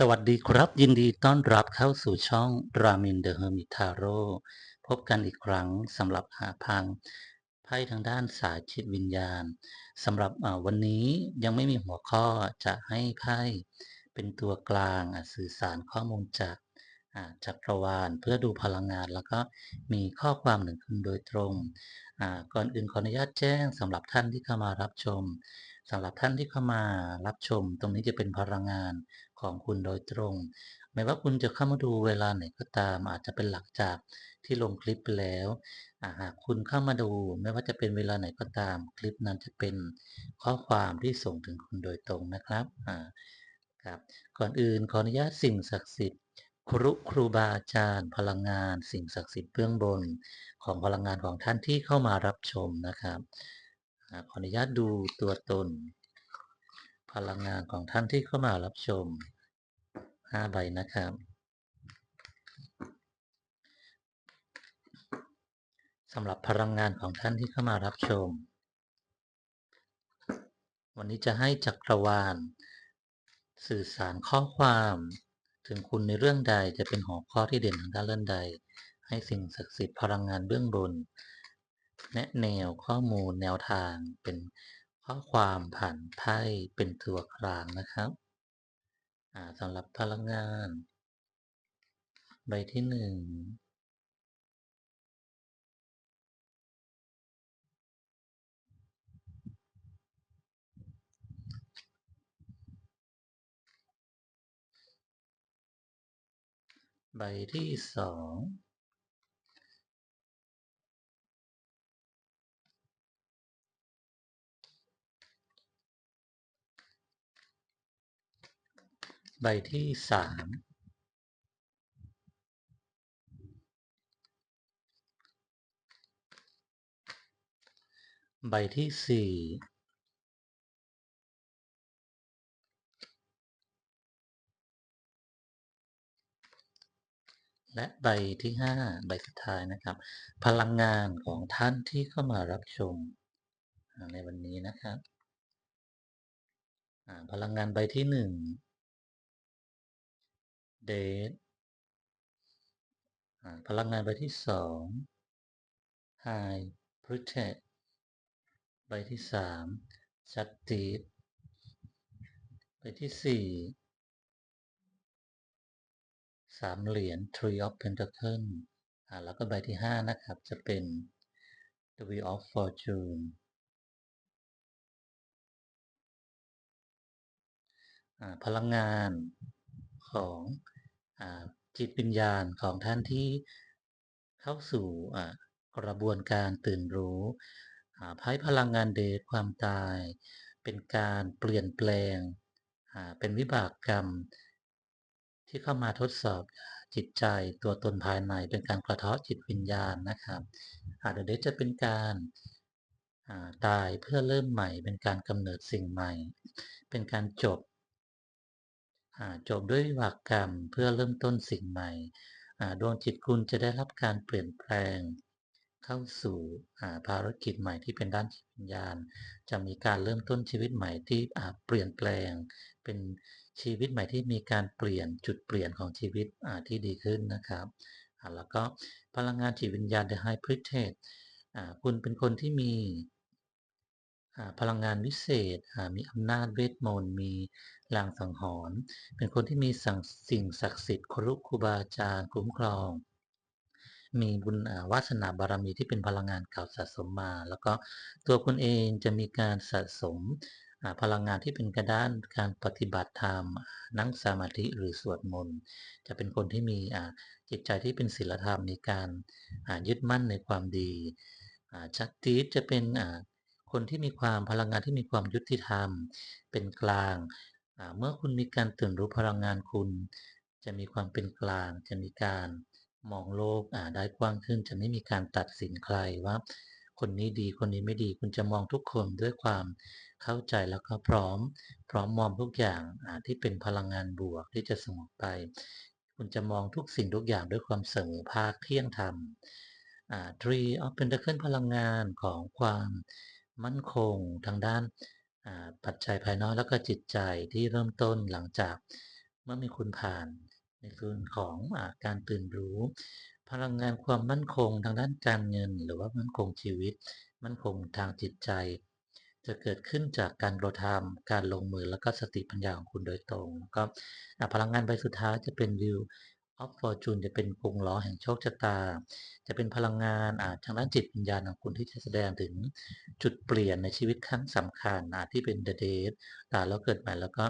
สวัสดีครับ ยินดีต้อนรับเข้าสู่ช่องรามินเดอะเฮอร์มิทาโร่พบกันอีกครั้งสำหรับหาพังไพ่ทางด้านสายจิตวิญญาณสำหรับวันนี้ยังไม่มีหัวข้อจะให้ไพ่เป็นตัวกลางสื่อสารข้อมูลจากจักรวาลเพื่อดูพลังงานแล้วก็มีข้อความหนึ่งคุณโดยตรงก่อนอื่นขออนุญาตแจ้งสำหรับท่านที่เข้ามารับชมสำหรับท่านที่เข้ามารับชม ตรงนี้จะเป็นพลังงาน ของคุณโดยตรง ไม่ว่าคุณจะเข้ามาดูเวลาไหนก็ตาม อาจจะเป็นหลักจากที่ลงคลิปไปแล้วหากคุณเข้ามาดูไม่ว่าจะเป็นเวลาไหนก็ตาม คลิปนั้นจะเป็นข้อความที่ส่งถึงคุณโดยตรงนะครับครับ ก่อนอื่นขออนุญาตสิ่งศักดิ์สิทธิ์ครูครูบาอาจารย์ พลังงาน สิ่งศักดิ์สิทธิ์เบื้องบน ของพลังงานของท่านที่เข้ามารับชมนะครับขออนุญาตดูตัวตน พลังงานของท่านที่เข้ามารับชม 5 ใบนะครับ สำหรับพลังงานของท่านที่เข้ามารับชม วันนี้จะให้จักรวาล สื่อสารข้อความ ถึงคุณในเรื่องใดจะเป็นหัวข้อที่เด่นทางด้านเรื่องใด ให้สิ่งศักดิ์สิทธิ์พลังงานเบื้องบน แนะแนวข้อมูลแนวทางเป็น ข้อความผ่านไพ่เป็นตัวกลางนะครับสำหรับพลังงาน ใบที่หนึ่งใบที่สอง ใบที่สามใบที่สี่และใบที่ห้าใบสุดท้ายนะครับ พลังงานของท่านที่เข้ามารับชมในวันนี้นะครับ พลังงานใบที่หนึ่ง เดทพลังงานใบที่สองไฮพริเทใบที่สามชัดตีใบที่สี่สามเหรียญ Three of Pentacles อ่าแล้วก็ใบที่ห้านะครับจะเป็น The Wheel of Fortune พลังงานของ จิตวิญญาณของท่านที่เข้าสู่กระบวนการตื่นรู้ไพ่พลังงานเดทความตาย เป็นการเปลี่ยนแปลง เป็นวิบากกรรม ที่เข้ามาทดสอบจิตใจตัวตนภายในเป็นการกระเทาะจิตวิญญาณนะครับอาจจะจะเป็นการตายเพื่อเริ่มใหม่ เป็นการกำเนิดสิ่งใหม่ เป็นการจบ จบด้วยวิบากกรรมเพื่อเริ่มต้นสิ่งใหม่ดวงจิตคุณจะได้รับการเปลี่ยนแปลง เข้าสู่ภารกิจใหม่ที่เป็นด้านจิตวิญญาณ จะมีการเริ่มต้นชีวิตใหม่ที่เปลี่ยนแปลง เป็นชีวิตใหม่ที่มีการเปลี่ยนจุดเปลี่ยนของชีวิตที่ดีขึ้นนะครับแล้วก็พลังงานจิตวิญญาณ The High Priestess คุณเป็นคนที่มี พลังงานวิเศษมีอำนาจเวทมนต์มีลางสังหรณ์เป็นคนที่มีสิ่งศักดิ์สิทธิ์ครุครูบาอาจารย์คุ้มครอง มีบุญวาสนาบารมีที่เป็นพลังงานเก่าสะสมมา แล้วก็ตัวคุณเองจะมีการสะสมพลังงานที่เป็นกระด้านการปฏิบัติธรรมนั่งสมาธิหรือสวดมนต์จะเป็นคนที่มีจิตใจที่เป็นศีลธรรมมีการยึดมั่นในความดีชักตีจะเป็น คนที่มีความพลังงานที่มีความยุติธรรม เป็นกลาง เมื่อคุณมีการตื่นรู้พลังงานคุณ จะมีความเป็นกลาง จะมีการมองโลกได้กว้างขึ้น จะไม่มีการตัดสินใครว่า คนนี้ดีคนนี้ไม่ดี คุณจะมองทุกคนด้วยความเข้าใจแล้วก็พร้อม พร้อมมองทุกอย่างที่เป็นพลังงานบวกที่จะสงบไป คุณจะมองทุกสิ่งทุกอย่างด้วยความเสมอภาคเที่ยงธรรม Tree of Pentacle พลังงานของความ มั่นคงทางด้านปัจจัยภายนอกแล้วก็จิตใจที่เริ่มต้นหลังจากเมื่อมีคุณผ่านในส่วนของอการตื่นรู้ พลังงานความมั่นคงทางด้านการเงิน หรือว่ามั่นคงชีวิต มั่นคงทางจิตใจ จะเกิดขึ้นจากการกระทำการลงมือแล้วก็สติปัญญาของคุณโดยตรงก็พลังงานใบสุดท้ายจะเป็นวิว Wheel of Fortune จะเป็นกงล้อแห่งโชคชะตา จะเป็นพลังงานอาจทางด้านจิตวิญญาณของคุณที่จะแสดงถึงจุดเปลี่ยนในชีวิตครั้งสำคัญอาจที่เป็น The Date ตายแล้วเกิดใหม่แล้วก็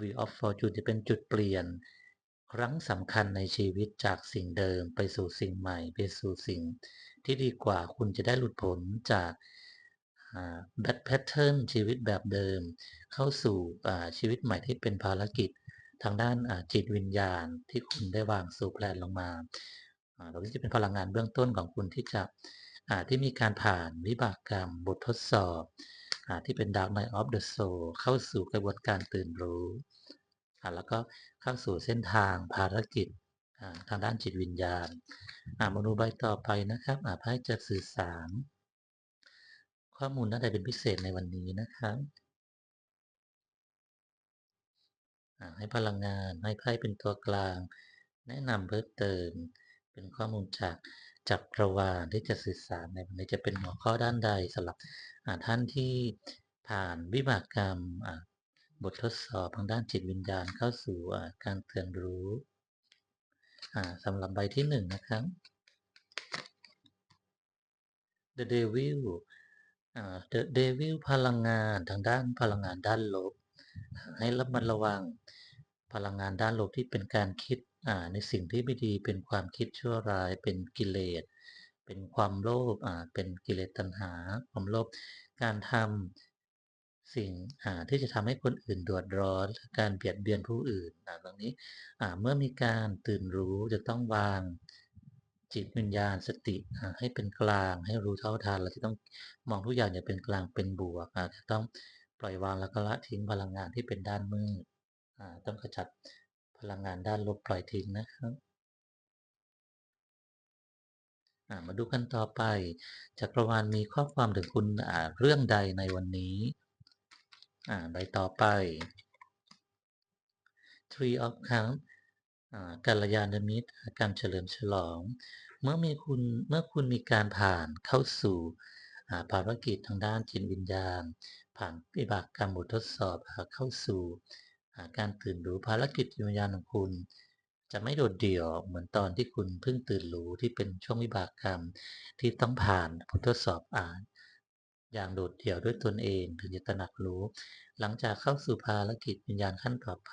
Wheel of Fortune จะเป็นจุดเปลี่ยน ครั้งสำคัญในชีวิตจากสิ่งเดิม ไปสู่สิ่งใหม่ ไปสู่สิ่ง ที่ดีกว่าคุณจะได้หลุดพ้นจากแบทแพทเทิร์นชีวิตแบบเดิม เข้าสู่ชีวิตใหม่ที่เป็นภารกิจ ทางด้านจิตวิญญาณที่คุณได้วางสู่แผนลงมาอ่าตรงนี้จะเป็นพลังงานเบื้องต้นของคุณที่จะอ่าที่มีการผ่านวิบากกรรมบททดสอบอาที่เป็น Dark Night of the Soul เข้าสู่กระบวนการตื่นรู้อ่าแล้วก็เข้าสู่เส้นทางภารกิจอ่าทางด้านจิตวิญญาณอ่ามาดูใบต่อไปนะครับอ่าไพ่จะสื่อสาร ข้อมูลน่าจะเป็นพิเศษในวันนี้นะครับ อ่า ให้พลังงานให้ไพ่เป็นตัวกลาง แนะนำเพิ่มเติม เป็นข้อมูลจากจักรวาลที่จะสื่อสารในวันนี้จะเป็นหัวข้อด้านใดสำหรับท่านที่ผ่านวิบากกรรมบททดสอบทางด้านจิตวิญญาณเข้าสู่การเตือนรู้อ่าสำหรับใบที่หนึ่งนะครับ The Devil The Devil พลังงานทางด้านพลังงานด้านลบ ให้ระมัดระวังพลังงานด้านลบที่เป็นการคิดอ่าในสิ่งที่ไม่ดีเป็นความคิดชั่วร้ายเป็นกิเลส เป็นความโลภอ่าเป็นกิเลสตัณหา ความโลภการทำสิ่งอ่าที่จะทำให้คนอื่นเดือดร้อน การเบียดเบียนผู้อื่นอ่าตรงนี้อ่าเมื่อมีการตื่นรู้จะต้องวางจิตวิญญาณสติอ่าให้เป็นกลางให้รู้เท่าทันเราจะต้องมองทุกอย่างอย่างเป็นกลางเป็นบวกอ่าจะต้อง ปล่อยวางแล้วก็ละทิ้งพลังงานที่เป็นด้านมืดต้องขจัดพลังงานด้านลบปล่อยทิ้งนะครับมาดูกันต่อไปจักรวาลมีข้อความถึงคุณเรื่องใดในวันนี้ใบต่อไป Tree of Cups อ่ากัลยาณมิตรการเฉลิมฉลอง เมื่อมีคุณเมื่อคุณมีการผ่านเข้าสู่ ภารกิจทางด้านจิตวิญญาณ ผ่านวิบากกรรมบททดสอบเข้าสู่การตื่นรู้ภารกิจจิตวิญญาณของคุณ จะไม่โดดเดี่ยวเหมือนตอนที่คุณเพิ่งตื่นรู้ที่เป็นช่วงวิบากกรรม ที่ต้องผ่านบททดสอบอ่าน อย่างโดดเดี่ยวด้วยตนเองถึงจะตระหนักรู้ หลังจากเข้าสู่ภารกิจวิญญาณขั้นต่อไป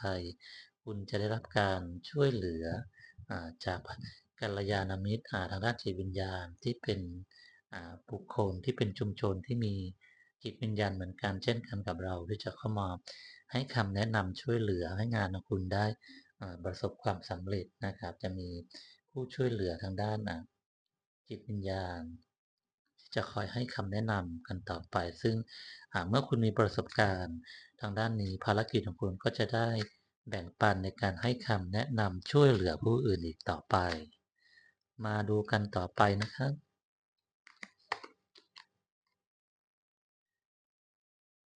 คุณจะได้รับการช่วยเหลืออจากกัลยาณมิตรทางด้านจิตวิญญาณที่เป็น บุคคลที่เป็นชุมชนที่มีจิตวิญญาณเหมือนกันเช่นกันกับเราที่จะเข้ามาให้คำแนะนำช่วยเหลือให้งานของคุณได้ประสบความสำเร็จนะครับ จะมีผู้ช่วยเหลือทางด้านจิตวิญญาณจะคอยให้คำแนะนำกันต่อไป ซึ่งเมื่อคุณมีประสบการณ์ทางด้านนี้ภารกิจของคุณก็จะได้แบ่งปันในการให้คำแนะนำช่วยเหลือผู้อื่นอีกต่อไป มาดูกันต่อไปนะครับ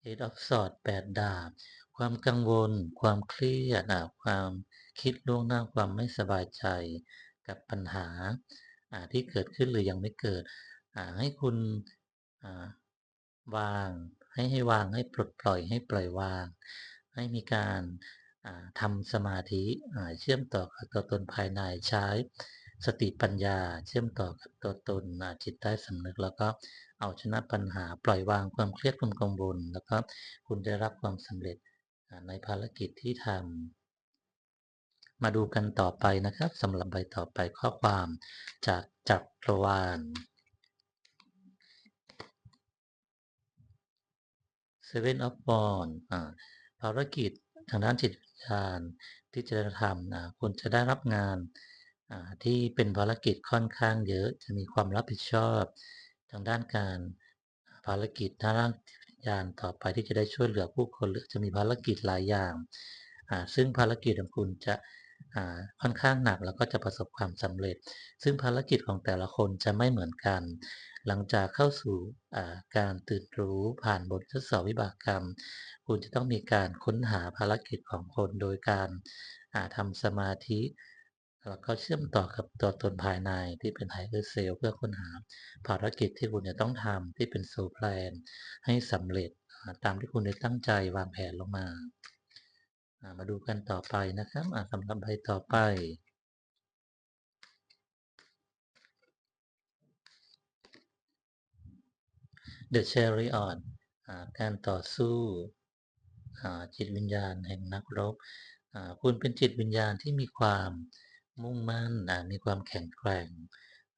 Eight of Swords แปดดาบ ความกังวล ความเครียดความคิดล่วงหน้าความไม่สบายใจกับปัญหาที่เกิดขึ้นหรือยังไม่เกิด ให้คุณวางให้ให้วางให้ปลดปล่อยให้ปล่อยวาง ให้มีการทำสมาธิเชื่อมต่อกับตัวตนภายในใช้สติปัญญา เชื่อมต่อกับตัวตนจิตใต้สำนึกแล้วก็ เอาชนะปัญหาปล่อยวางความเครียดความกังวลแล้วก็คุณได้รับความสำเร็จในภารกิจที่ทำมาดูกันต่อไปนะครับสำหรับใบต่อไปข้อความจากจักรวาล Seven of Wands อ่าภารกิจทางด้านจิตวิญญาณที่จะทำนะคุณจะได้รับงานที่เป็นภารกิจค่อนข้างเยอะจะมีความรับผิดชอบางด้านการภารกิจทางด้านจิตวิญญาณต่อไปที่จะได้ช่วยเหลือผู้คนหรือจะมีภารกิจหลายอย่าง ซึ่งภารกิจของคุณจะค่อนข้างหนักแล้วก็จะประสบความสำเร็จ ซึ่งภารกิจของแต่ละคนจะไม่เหมือนกัน หลังจากเข้าสู่การตื่นรู้ผ่านบททดสอบวิบากกรรม คุณจะต้องมีการค้นหาภารกิจของคนโดยการอ่าทำสมาธิ แล้วก็เชื่อมต่อกับตัวตนภายในที่เป็น Higher Self เพื่อค้นหาภารกิจที่คุณจะต้องทำที่เป็น Soul Plan ให้สำเร็จตามที่คุณได้ตั้งใจวางแผนลงมามาดูกันต่อไปนะครับสำหรับใบต่อไป The Chariot อ่าการต่อสู้จิตวิญญาณแห่งนักรบคุณเป็นจิตวิญญาณที่มีความ มุ่งมั่นอ่ามีความแข็งแกร่ง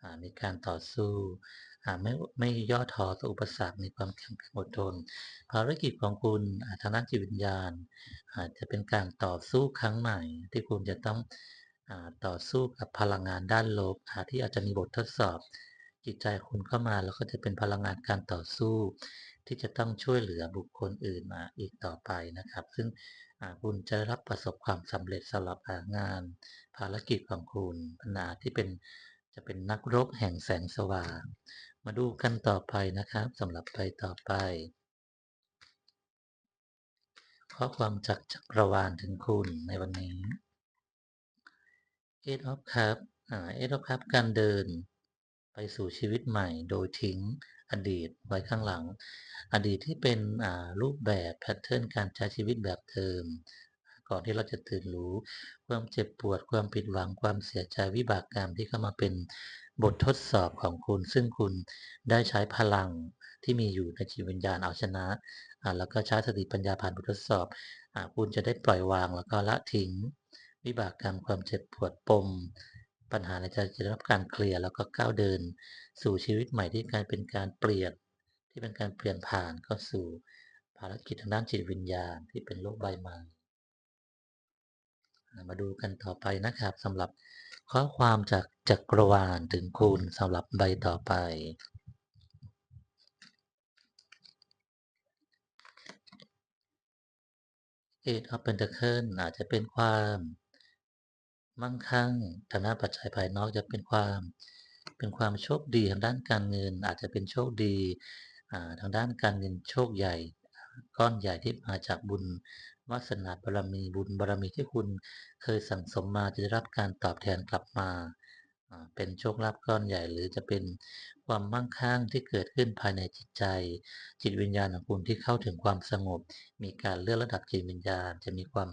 อ่าในการต่อสู้อ่าไม่ไม่ย่อท้อต่ออุปสรรคมีความแข็งแกร่งอดทน ภารกิจของคุณอ่าทางด้านจิตวิญญาณอาจจะเป็นการต่อสู้ครั้งใหม่ ที่คุณจะต้องอาต่อสู้กับพลังงานด้านลบอ่าที่อาจจะมีบททดสอบ จิตใจคุณเข้ามาแล้วก็จะเป็นพลังงานการต่อสู้ ที่จะต้องช่วยเหลือบุคคลอื่นมาอีกต่อไปนะครับ ซึ่งอ่าคุณจะรับประสบความสำเร็จสำหรับงาน ภารกิจของคุณปัญหาที่เป็นจะเป็นนักรบแห่งแสงสว่าง มาดูกันต่อไปนะครับสำหรับไปต่อไป ข้อความจากจักรวาลถึงคุณในวันนี้ Eight of Cups อ่า Eight of Cups การเดินไปสู่ชีวิตใหม่โดยทิ้งอดีตไว้ข้างหลัง อดีตที่เป็นรูปแบบแพทเทิร์นการใช้ชีวิตแบบเดิม ก่อนที่เราจะตื่นรู้ ความเจ็บปวดความผิดหวังความเสียใจวิบากกรรมที่เข้ามาเป็นบททดสอบของคุณ ซึ่งคุณได้ใช้พลังที่มีอยู่ในจิตวิญญาณเอาชนะอ่าแล้วก็ใช้สติปัญญาผ่านบททดสอบอาคุณจะได้ปล่อยวางแล้วก็ละทิ้ง วิบากกรรมความเจ็บปวดปม ปัญหาในใจจะได้รับการเคลียร์แล้วก็ก้าวเดิน สู่ชีวิตใหม่ที่กลายเป็นการเปลี่ยนที่เป็นการเปลี่ยนผ่านเข้าสู่ภารกิจทางด้านจิตวิญญาณที่เป็นโลกใบใหม่ มาดูกันต่อไปนะครับสำหรับข้อความจากจักรวาลถึงคุณสำหรับใบต่อไป Eight of Pentacles อาจจะเป็นความมั่งคั่งทางด้านปัจจัยภายนอกจะเป็นความเป็นความโชคดีทางด้านการเงิน อาจจะเป็นโชคดีทางด้านการเงินโชคใหญ่ ก้อนใหญ่ที่มาจากบุญ วาสนาบารมีบุญบารมีที่คุณเคยสั่งสมมาจะได้รับการตอบแทนกลับมา เป็นโชคลาภก้อนใหญ่ หรือจะเป็นความมั่งคั่งที่เกิดขึ้นภายในจิตใจ จิตวิญญาณของคุณที่เข้าถึงความสงบ มีการเลื่อนระดับจิตวิญญาณ จะมีความ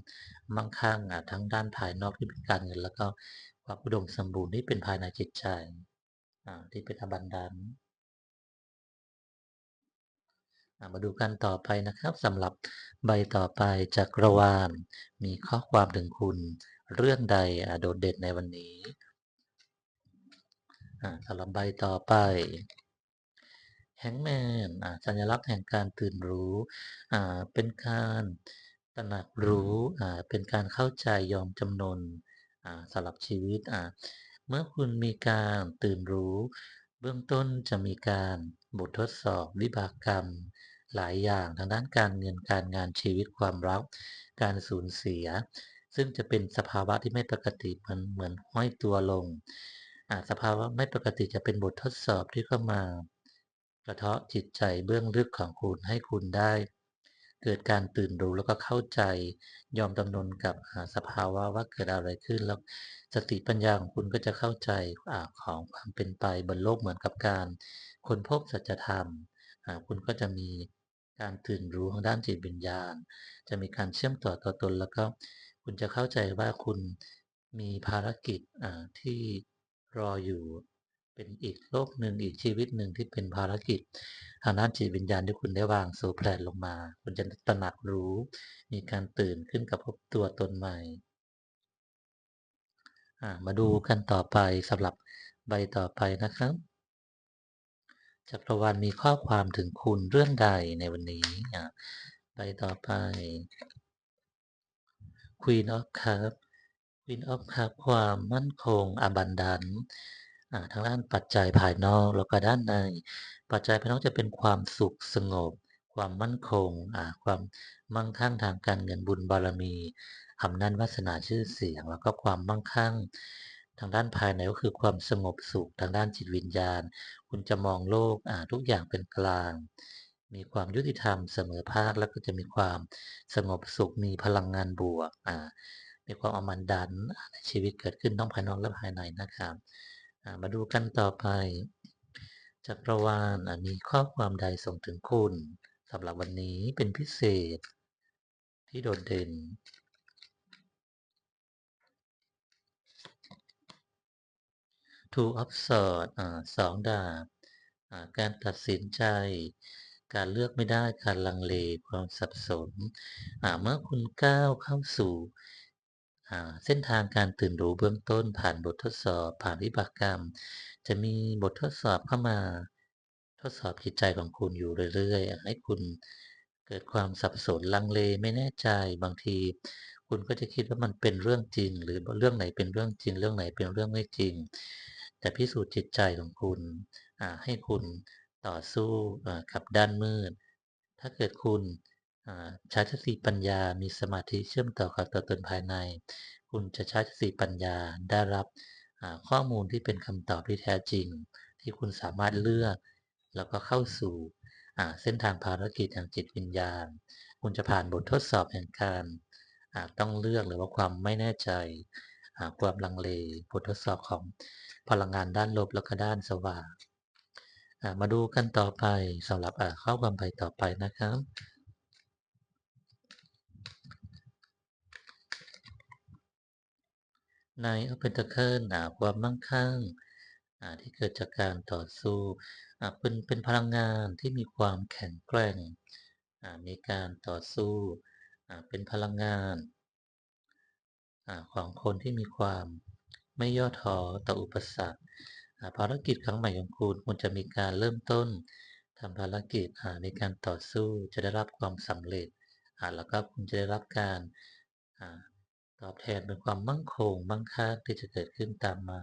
มั่งคั่งทั้งด้านภายนอกที่เป็นการเงินแล้วก็ความอุดมสมบูรณ์ที่เป็นภายในจิตใจที่เป็นอบันดาล มาดูกันต่อไปนะครับสำหรับใบต่อไปจากระวานมีข้อความถึงคุณเรื่องใดโดดเด่นในวันนี้สำหรับใบต่อไปแฮงแมนสัญลักษณ์แห่งการตื่นรู้เป็นการตระหนักรู้เป็นการเข้าใจยอมจำนนสำหรับชีวิตเมื่อคุณมีการตื่นรู้ เบื้องต้นจะมีการบททดสอบวิบากกรรม หลายอย่างทางด้านการเงินการงานชีวิตความรัก การสูญเสีย ซึ่งจะเป็นสภาวะที่ไม่ปกติมันเหมือนห้อยตัวลงอ่าสภาวะไม่ปกติจะเป็นบททดสอบที่เข้ามากระเทาะจิตใจเบื้องลึกของคุณให้คุณได้ เกิดการตื่นรู้แล้วก็เข้าใจ ยอมจำนนกับอ่าสภาวะว่าเกิดอะไรขึ้นแล้วสติปัญญาของคุณก็จะเข้าใจอาของความเป็นไปบนโลกเหมือนกับการค้นพบสัจธรรมอ่าคุณก็จะมี การตื่นรู้ทางด้านจิตวิญญาณ จะมีการเชื่อมต่อตัวตน แล้วก็คุณจะเข้าใจว่าคุณมีภารกิจที่รออยู่เป็นอีกโลกหนึ่งอีกชีวิตหนึ่งที่เป็นภารกิจทางด้านจิตวิญญาณที่คุณได้วางโซแพลนลงมา คุณจะตระหนักรู้ มีการตื่นขึ้นกับพบตัวตนใหม่มาดูกันต่อไปสำหรับใบต่อไปนะครับ จักรวาลมีข้อความถึงคุณเรื่องใดในวันนี้อ่าใบต่อไป Queen of Cup Queen of Cup ความมั่นคง abundance อ่าทางด้านปัจจัยภายนอกแล้วก็ด้านใน ปัจจัยภายนอกจะเป็นความสุขสงบ ความมั่นคงความมั่งคั่งทางการเงินบุญบารมีอำนาจวาสนาชื่อเสียง แล้วก็ความมั่งคั่ง ทางด้านภายในก็คือความสงบสุขทางด้านจิตวิญญาณ คุณจะมองโลกอ่าทุกอย่างเป็นกลาง มีความยุติธรรมเสมอภาคแล้วก็จะมีความสงบสุขมีพลังงานบวกอ่ามีความอมันดันในชีวิตเกิดขึ้นทั้งภายนอกและภายในนะครับมาดูกันต่อไปจักรวาลมีข้อความใดส่งถึงคุณสำหรับวันนี้เป็นพิเศษที่โดดเด่น Two of Swords อ่าสองดาบการตัดสินใจ การเลือกไม่ได้การลังเลความสับสน เมื่อคุณก้าวเข้าสู่เส้นทางการตื่นรู้เบื้องต้นผ่านบททดสอบ ผ่านวิบากกรรม จะมีบททดสอบเข้ามา ทดสอบจิตใจของคุณอยู่เรื่อยๆ ให้คุณเกิดความสับสนลังเลไม่แน่ใจบางที คุณก็จะคิดว่ามันเป็นเรื่องจริง หรือเรื่องไหนเป็นเรื่องจริง เรื่องไหนเป็นเรื่องไม่จริง แต่พิสูจน์จิตใจของคุณให้คุณต่อสู้กับด้านมืด ถ้าเกิดคุณใช้สติปัญญา มีสมาธิเชื่อมต่อกับตัวตนภายใน คุณจะใช้สติปัญญาได้รับข้อมูลที่เป็นคำตอบที่แท้จริง ที่คุณสามารถเลือก แล้วก็เข้าสู่เส้นทางภารกิจทางจิตวิญญาณ คุณจะผ่านบททดสอบแห่งการต้องเลือกหรือว่าความไม่แน่ใจ ความลังเลบททดสอบของพลังงานด้านลบแล้วก็ด้านสว่างมาดูกันต่อไปสำหรับอ่าข้อความไปต่อไปนะครับในอัปเปนตะเคิลความมั่งคั่งที่เกิดจากการต่อสู้เป็นเป็นพลังงานที่มีความแข็งแกร่งมีการต่อสู้เป็นพลังงาน ของคนที่มีความไม่ย่อท้อต่ออุปสรรคภารกิจครั้งใหม่ของคุณคุณจะมีการเริ่มต้นทำภารกิจอ่าในการต่อสู้จะได้รับความสำเร็จแล้วก็คุณจะได้รับการอตอบแทนเป็นความมั่งคงมั่งคั่งที่จะเกิดขึ้นตามมา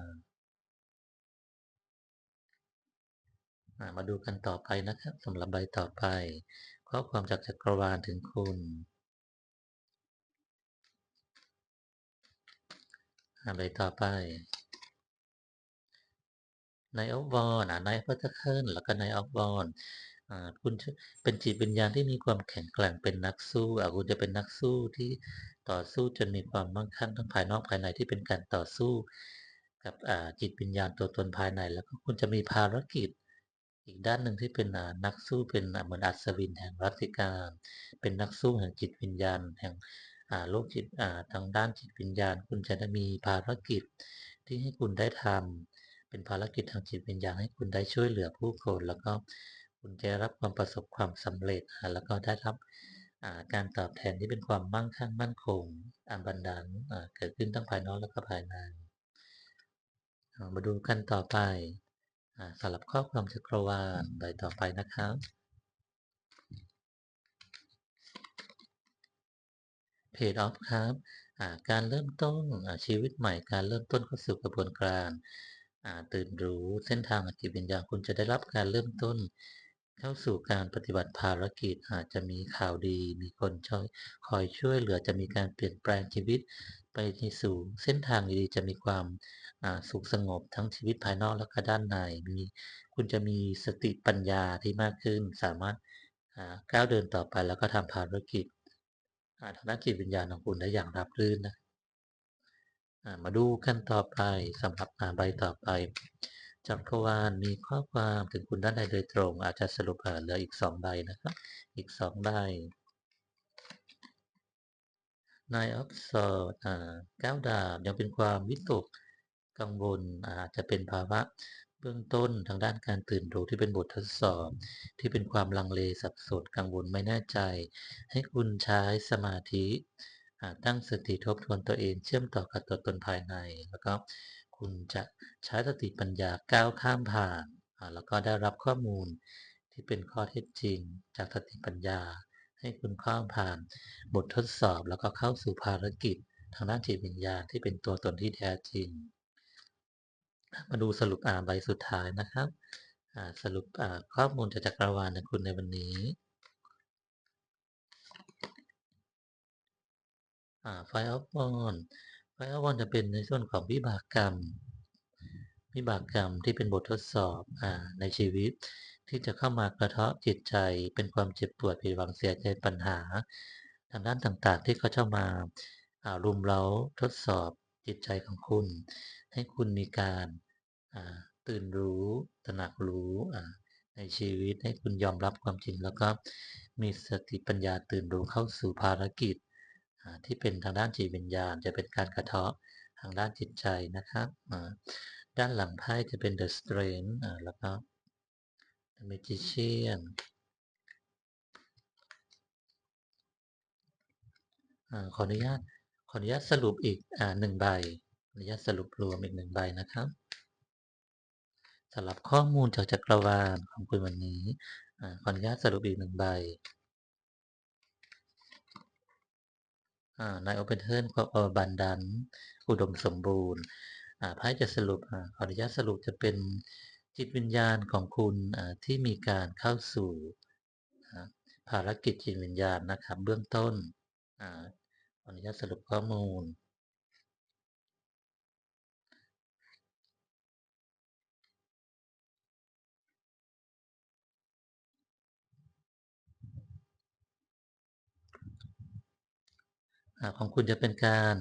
มาดูกันต่อไปนะครับสำหรับใบต่อไปข้อความจากจักรวาลถึงคุณ อ่าใบต่อไปในออฟวอนในพัตเคิลแล้วก็ในออฟวอนคุณเป็นจิตวิญญาณที่มีความแข็งแกร่งเป็นนักสู้อคุณจะเป็นนักสู้ที่ต่อสู้จนมีความมั่งคั่งทั้งภายนอกภายในที่เป็นการต่อสู้กับจิตวิญญาณตัวตนภายใน แล้วก็คุณจะมีภารกิจอีกด้านหนึ่งที่เป็นนักสู้เป็นเหมือนอัศวินแห่งรัตติการ เป็นนักสู้แห่งจิตวิญญาณแห่ง โลกจิตทางด้านจิตวิญญาณ คุณจะมีภารกิจที่ให้คุณได้ทำเป็นภารกิจทางจิตวิญญาณให้คุณได้ช่วยเหลือผู้คน แล้วก็คุณจะรับความประสบความสำเร็จแล้วก็ได้รับการตอบแทนที่เป็นความมั่งคั่งมั่นคงอันบันดาลเกิดขึ้นทั้งภายนอกและก็ภายในอ่ามาดูกันต่อไปอสำหรับข้อความจักรวาลใบต่อไปนะครับ เพจออฟครับการเริ่มต้นชีวิตใหม่การเริ่มต้นเข้าสู่กระบวนการตื่นรู้เส้นทางจิตวิญญาณคุณจะได้รับการเริ่มต้น เข้าสู่การปฏิบัติภารกิจอาจจะมีข่าวดี มีคนช่วยคอยช่วยเหลือจะมีการเปลี่ยนแปลงชีวิต ไปสู่เส้นทางดีๆจะมีความสุขสงบทั้งชีวิตภายนอกและก็ด้านในมีคุณจะมีสติปัญญาที่มากขึ้น สามารถก้าวเดินต่อไปแล้วก็ทำภารกิจ ทางด้านจิตวิญญาณของคุณได้อย่างราบรื่นนะมาดูกันต่อไปสำหรับอ่าใบต่อไปจักรวาลมีข้อความถึงคุณด้านใดโดยตรง อาจจะสรุปเหลืออีกสองใบนะครับ อีกสองใบนายออฟสอดอ่าเก้าดาบยังเป็นความวิตกกังวลอาจจะเป็นภาวะ เบื้องต้นทางด้านการตื่นรู้ที่เป็นบททดสอบ ที่เป็นความลังเลสับสนกังวลไม่แน่ใจ ให้คุณใช้สมาธิตั้งสติทบทวนตัวเองเชื่อมต่อกับตัวตนภายใน แล้วก็คุณจะใช้สติปัญญาก้าวข้ามผ่าน แล้วก็ได้รับข้อมูลที่เป็นข้อเท็จจริง จากสติปัญญา ให้คุณข้ามผ่าน บททดสอบแล้วก็เข้าสู่ภารกิจ ทางด้านจิตวิญญาณที่เป็นตัวตนที่แท้จริง มาดูสรุปอ่าใบสุดท้ายนะครับอ่าสรุปอ่าข้อมูลจากจักรวาลของคุณในวันนี้อ่าไฟออฟวอนไฟออฟวอนจะเป็นในส่วนของวิบากกรรม วิบากกรรมที่เป็นบททดสอบอ่าในชีวิต ที่จะเข้ามากระเทาะจิตใจ เป็นความเจ็บปวดผิดหวังเสียใจปัญหา ทางด้านต่างๆ ที่เขาเข้ามาอ่ารุมเร้าทดสอบ จิตใจของคุณ ให้คุณมีการตื่นรู้ตระหนักรู้ในชีวิตให้คุณยอมรับความจริง แล้วก็มีสติปัญญาตื่นรู้เข้าสู่ภารกิจ ที่เป็นทางด้านจิตวิญญาณ จะเป็นการกระเทาะทางด้านจิตใจนะครับด้านหลังไพ่จะเป็น The Strength แล้วก็ The Magician อขออนุญาต ขออนุญาตสรุปอีกอ่าหนึ่งใบขออนุญาตสรุปรวมอีกหนึ่งใบนะครับสำหรับข้อมูลจากจักรวาลของคุณวันนี้อขออนุญาตสรุปอีกหนึ่งใบอ่าใน Open Turn ก็อบันดัน อุดมสมบูรณ์อ่าไพ่จะสรุปอ่าขออนุญาตสรุปจะเป็นจิตวิญญาณของคุณอ่าที่มีการเข้าสู่ภารกิจจิตวิญญาณนะครับ เบื้องต้นอ่า ขออนุญาตสรุปข้อมูลอของคุณจะเป็นการ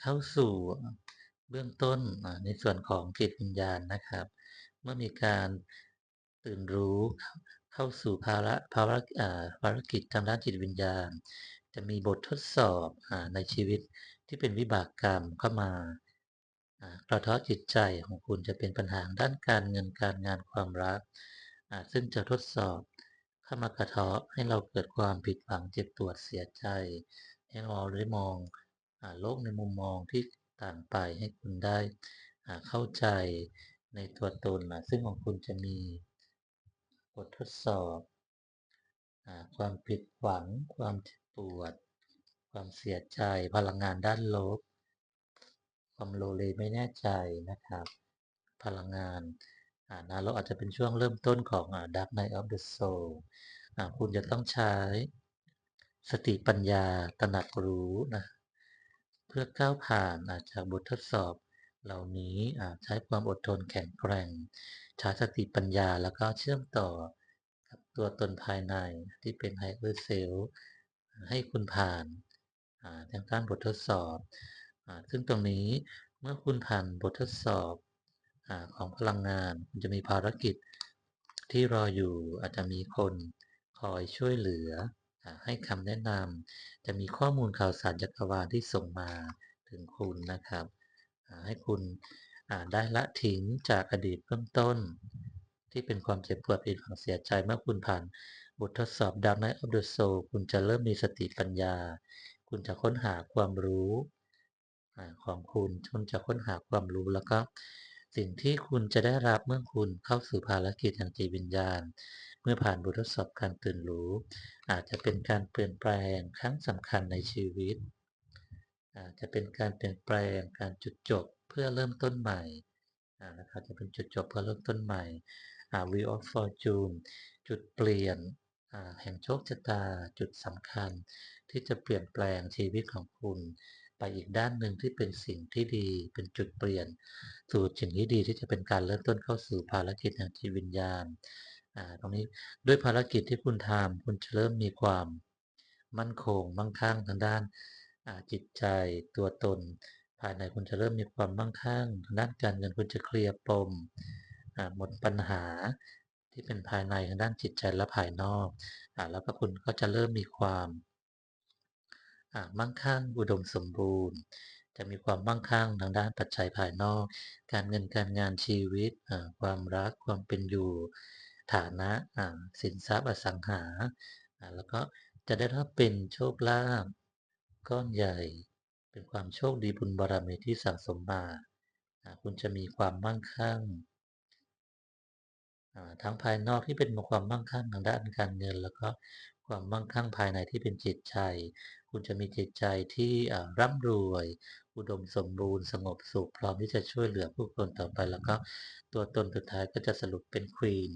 เข้าสู่เบื้องต้นในส่วนของจิตวิญญาณนะครับ เมื่อมีการตื่นรู้เข้าสู่ภาระภาวะภารกิจทางด้านจิตวิญญาณ จะมีบททดสอบอในชีวิตที่เป็นวิบากกรรมเข้ามากระทาะจิตใจของคุณจะเป็นปัญหาด้านการเงินการงานความรัก ซึ่งจะทดสอบเข้ามากระทาะให้เราเกิดความผิดหวังเจ็บปวดเสียใจ ให้เราได้มองอโลกในมุมมองที่ต่างไปให้คุณได้เข้าใจในตัวตนซึ่งของคุณจะมีบททดสอบอความผิดหวังความเจ็บ ปวด ความเสียใจพลังงานด้านลบ ความโลเลไม่แน่ใจนะครับ พลังงานอ่านรกอาจจะเป็นช่วงเริ่มต้นของอ่า Dark Night of the Soul อ่าคุณจะต้องใช้สติปัญญาตระหนักรู้นะเพื่อก้าวผ่านอาจากบททดสอบเหล่านี้ใช้ความอดทนแข็งแกร่งใช้สติปัญญาแล้วก็เชื่อมต่อกับตัวตนภายในที่เป็น Higher Self ให้คุณผ่านทางด้านบททดสอบอซึ่งตรงนี้เมื่อคุณผ่านบททดสอบอของพลังงานคุณจะมีภารกิจที่รออยู่อาจจะมีคนคอยช่วยเหลืออให้คำแนะนำจะมีข้อมูลข่าวสารจักรวาลที่ส่งมาถึงคุณนะครับ ให้คุณได้ละทิ้งจากอดีตเบื้องต้น ที่เป็นความเจ็บปวดผิดหวังเสียใจเมื่อคุณผ่าน บททดสอบ Dark Night of the Soul คุณจะเริ่มมีสติปัญญา คุณจะค้นหาความรู้ของคุณคุณจะค้นหาความรู้แล้วก็สิ่งที่คุณจะได้รับเมื่อคุณเข้าสู่ภารกิจทางจิตวิญญาณ เมื่อผ่านบททดสอบการตื่นรู้ อาจจะเป็นการเปลี่ยนแปลงครั้งสำคัญในชีวิต อาจจะเป็นการเปลี่ยนแปลงการจุดจบเพื่อเริ่มต้นใหม่นะครับจะเป็นจุดจบเพื่อเริ่มต้นใหม่อ่า Wheel of Fortune จุดเปลี่ยน แห่งโชคชะตาจุดสำคัญ ที่จะเปลี่ยนแปลงชีวิตของคุณ ไปอีกด้านหนึ่งที่เป็นสิ่งที่ดีเป็นจุดเปลี่ยน สู่สิ่งที่ดีที่จะเป็นการเริ่มต้นเข้าสู่ภารกิจทางจิตวิญญาณตรงนี้ด้วยภารกิจที่คุณทำคุณจะเริ่มมีความมั่นคงมั่งคั่งทางด้านจิตใจตัวตน ภายในคุณจะเริ่มมีความมั่งคั่งทางด้านการเงินคุณจะเคลียร์ปมหมดปัญหา ที่เป็นภายในทางด้านจิตใจและภายนอกอ่าแล้วก็คุณก็จะเริ่มมีความอ่ามั่งคั่งอุดมสมบูรณ์ จะมีความมั่งคั่งทางด้านปัจจัยภายนอก การเงินการงานชีวิตอ่าความรักความเป็นอยู่ ฐานะอ่าสินทรัพย์อสังหาอ่าแล้วก็จะได้รับเป็นโชคลาภก้อนใหญ่เป็นความโชคดีบุญบารมีที่สั่งสมมาอ่าคุณจะมีความมั่งคั่งอ่า ทั้งภายนอกที่เป็นความมั่งคั่งทางด้านการเงิน แล้วก็ความมั่งคั่งภายในที่เป็นจิตใจ คุณจะมีจิตใจที่อ่าร่ำรวย อุดมสมบูรณ์สงบสุขพร้อมที่จะช่วยเหลือผู้คนต่อไป แล้วก็ตัวตนสุดท้ายก็จะสรุปเป็นควีน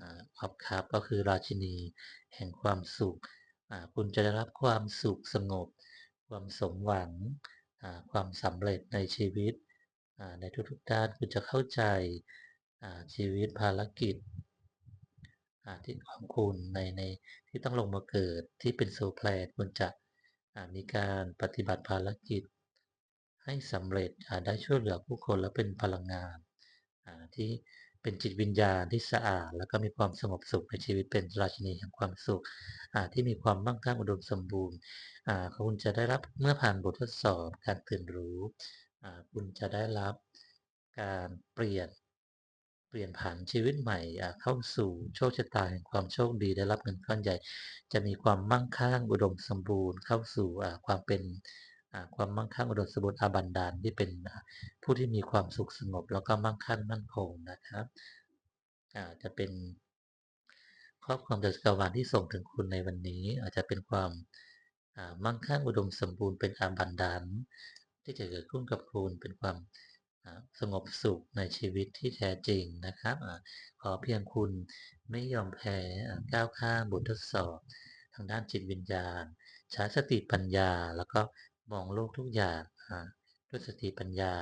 ออฟคัพก็คือราชินี แห่งความสุข คุณจะได้รับความสุขสงบ ความสมหวัง ความสำเร็จในชีวิต ในทุกๆด้านคุณจะเข้าใจ ชีวิตภารกิจที่ของคุณในในที่ต้องลงมาเกิดที่เป็นโซแพลนคุณจะมีการปฏิบัติภารกิจ ให้สำเร็จอ่าได้ช่วยเหลือผู้คนและเป็นพลังงานที่เป็นจิตวิญญาณที่สะอาด แล้วก็มีความสงบสุขในชีวิตเป็นราชินีแห่งความสุขที่มีความมั่งคั่งอุดมสมบูรณ์คุณจะได้รับเมื่อผ่านบททดสอบการตื่นรู้ คุณจะได้รับการเปลี่ยน เปลี่ยนผันชีวิตใหม่เข้าสู่โชคชะตาแห่งความโชคดีได้รับเงินก้อนใหญ่ จะมีความมั่งคั่งอุดมสมบูรณ์เข้าสู่ความเป็นความมั่งคั่งอุดมสมบูรณ์อาบันดาลที่เป็นผู้ที่มีความสุขสงบ แล้วก็มั่งคั่งมั่นคงนะครับจะเป็นข้อบความจักรวาลที่ส่งถึงคุณในวันนี้ อาจจะเป็นความมั่งคั่งอุดมสมบูรณ์เป็นอาบันดาลที่จะเกิดขึ้นกับคุณเป็นความ สงบสุขในชีวิตที่แท้จริงนะครับ ขอเพียงคุณไม่ยอมแพ้ก้าวข้ามบททดสอบ ทางด้านจิตวิญญาณ ใช้สติปัญญาแล้วก็มองโลกทุกอย่างด้วยสติปัญญา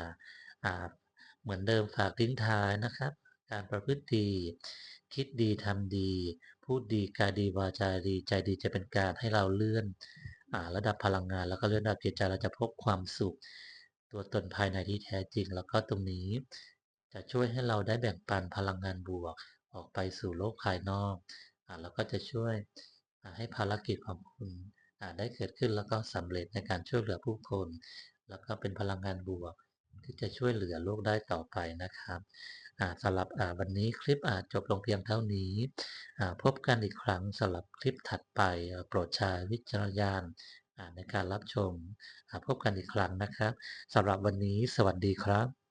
เหมือนเดิมฝากทิ้งท้ายนะครับ การประพฤติดีคิดดีทำดี พูดดีกายดีวาจาดีใจดีจะเป็นการให้เราเลื่อนอระดับพลังงาน แล้วก็เลื่อนระดับจิตใจเราจะพบความสุข ตัวตนภายในที่แท้จริง แล้วก็ตรงนี้ จะช่วยให้เราได้แบ่งปันพลังงานบวก ออกไปสู่โลกภายนอกอแล้วก็จะช่วยให้ภารกิจของคุณอ่าได้เกิดขึ้นแล้วก็สำเร็จในการช่วยเหลือผู้คน แล้วก็เป็นพลังงานบวก ที่จะช่วยเหลือโลกได้ต่อไปนะครับสำหรับวันนี้คลิปอาจจบลงเพียงเท่านี้ พบกันอีกครั้งสำหรับคลิปถัดไปโปรดใช้วิจารณญาณ ในการรับชมพบกันอีกครั้งนะครับสำหรับวันนี้สวัสดีครับ